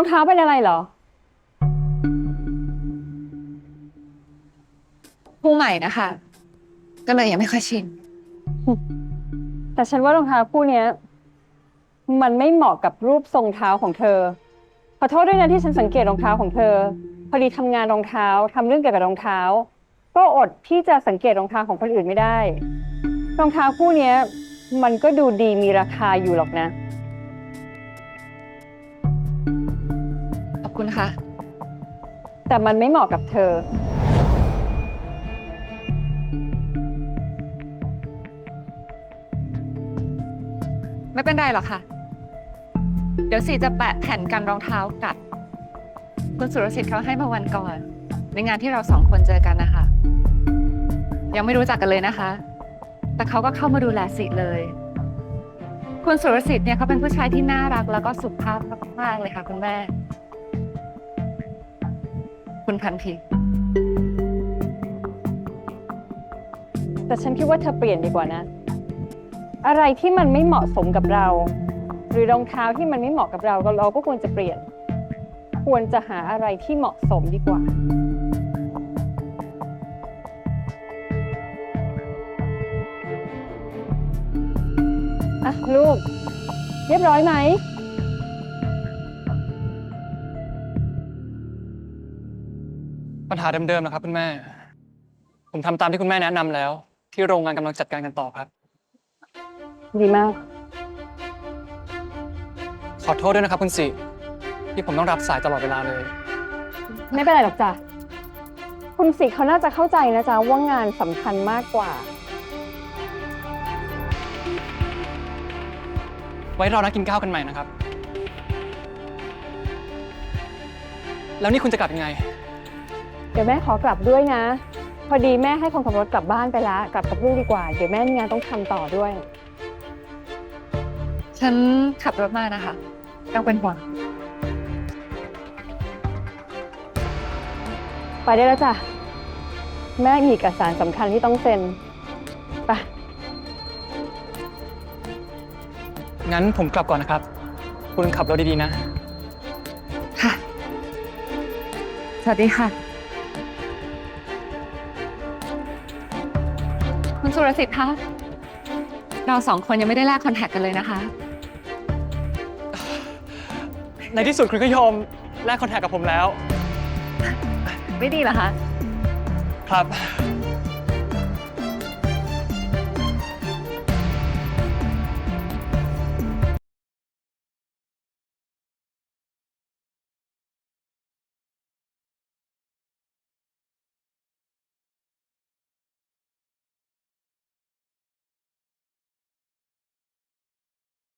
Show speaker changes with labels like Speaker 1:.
Speaker 1: รองเท้าเป็นอะไรเหรอ
Speaker 2: ผู้ใหม่นะคะ ก็เลยยังไม่ค่อยชิน
Speaker 1: แต่ฉันว่ารองเท้าคู่เนี้ย มันไม่เหมาะกับรูปทรงเท้าของเธอ ขอโทษด้วยนะที่ฉันสังเกตรองเท้าของเธอ พอดีทำงานรองเท้าทำเรื่องเกี่ยวกับรองเท้า ก็อดที่จะสังเกตรองเท้าของคนอื่นไม่ได้ รองเท้าคู่เนี้ย มันก็ดูดีมีราคาอยู่หรอกนะ
Speaker 2: ขอบคุณค่ะ
Speaker 1: แต่มันไม่เหมาะกับเธอ
Speaker 2: ไม่เป็นไรหรอกค่ะ เดี๋ยวสิจะแปะแผ่นกันรองเท้ากัด คุณสุรสิทธิ์เขาให้มาวันก่อน ในงานที่เราสองคนเจอกันนะคะ ยังไม่รู้จักกันเลยนะคะ แต่เขาก็เข้ามาดูแลสิเลย คุณสุรสิทธิ์เนี่ยเขาเป็นผู้ชายที่น่ารักแล้วก็สุภาพมากๆเลยค่ะคุณแม่ คุณพันธี
Speaker 1: แต่ฉันคิดว่าเธอเปลี่ยนดีกว่านะ อะไรที่มันไม่เหมาะสมกับเรา หรือรองเท้าที่มันไม่เหมาะกับเราก็เราก็ควรจะเปลี่ยน ควรจะหาอะไรที่เหมาะสมดีกว่าอะลูก เรียบร้อยไหม
Speaker 3: ปัญหาเดิมๆนะครับคุณแม่ ผมทำตามที่คุณแม่แนะนำแล้ว ที่โรงงานกำลังจัดการกันต่อครับ
Speaker 1: ดีมาก
Speaker 3: ขอโทษด้วยนะครับคุณสิที่ผมต้องรับสายตลอดเวลาเลย
Speaker 1: ไม่เป็นไรหรอกจ้ะ คุณสิเขาน่าจะเข้าใจนะจ๊ะว่างานสำคัญมากกว่า
Speaker 3: ไว้รอนัดกินข้าวกันใหม่นะครับ แล้วนี่คุณจะกลับยังไง
Speaker 1: เดี๋ยวแม่ขอกลับด้วยนะ พอดีแม่ให้คนขับรถกลับบ้านไปแล้วกลับกับลูกดีกว่า เดี๋ยวแม่มีงานต้องทำต่อด้วย
Speaker 2: ฉันขับรถมานะคะต้องเป็นห่วง
Speaker 1: ไปได้แล้วจ้ะ แม่มีเอกสารสำคัญที่ต้องเซ็นไป
Speaker 3: งั้นผมกลับก่อนนะครับ คุณขับรถดีๆนะ
Speaker 2: ค่ะ สวัสดีค่ะ คุณสุรสิทธิ์คะ เราสองคนยังไม่ได้แลกคอนแทคกันเลยนะคะ
Speaker 3: ในที่สุดคุณก็ยอมแลกคอนแทคกับผมแล้ว
Speaker 2: ไม่ดีเหรอคะ
Speaker 3: ครับ